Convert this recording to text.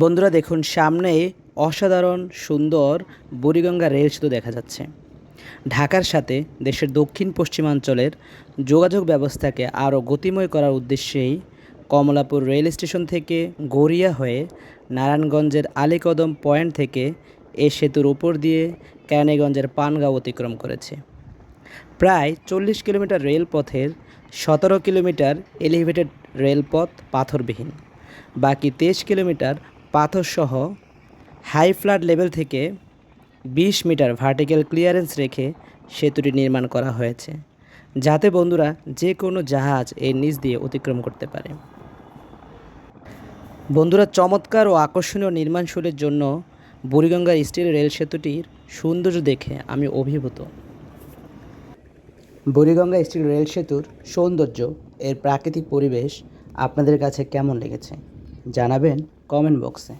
বন্ধুরা দেখুন, সামনে অসাধারণ সুন্দর বুড়িগঙ্গা রেল সেতু দেখা যাচ্ছে। ঢাকার সাথে দেশের দক্ষিণ পশ্চিমাঞ্চলের যোগাযোগ ব্যবস্থাকে আরও গতিময় করার উদ্দেশ্যেই কমলাপুর রেল স্টেশন থেকে গড়িয়া হয়ে নারায়ণগঞ্জের আলীকদম পয়েন্ট থেকে এ সেতুর উপর দিয়ে কেরানীগঞ্জের পানগাঁও অতিক্রম করেছে। প্রায় চল্লিশ কিলোমিটার রেলপথের সতেরো কিলোমিটার এলিভেটেড রেলপথ পাথরবিহীন। বাকি তেইশ কিলোমিটার পাথরসহ হাই ফ্লাড লেভেল থেকে বিশ মিটার ভার্টিক্যাল ক্লিয়ারেন্স রেখে সেতুটি নির্মাণ করা হয়েছে, যাতে বন্ধুরা যে কোনো জাহাজ এর নিচ দিয়ে অতিক্রম করতে পারে। বন্ধুরা, চমৎকার ও আকর্ষণীয় নির্মাণ নির্মাণশৈলীর জন্য বুড়িগঙ্গা স্টিল রেল সেতুটির সৌন্দর্য দেখে আমি অভিভূত। বুড়িগঙ্গা স্টিল রেল সেতুর সৌন্দর্য, এর প্রাকৃতিক পরিবেশ আপনাদের কাছে কেমন লেগেছে জানাবেন কমেন্ট বক্সে।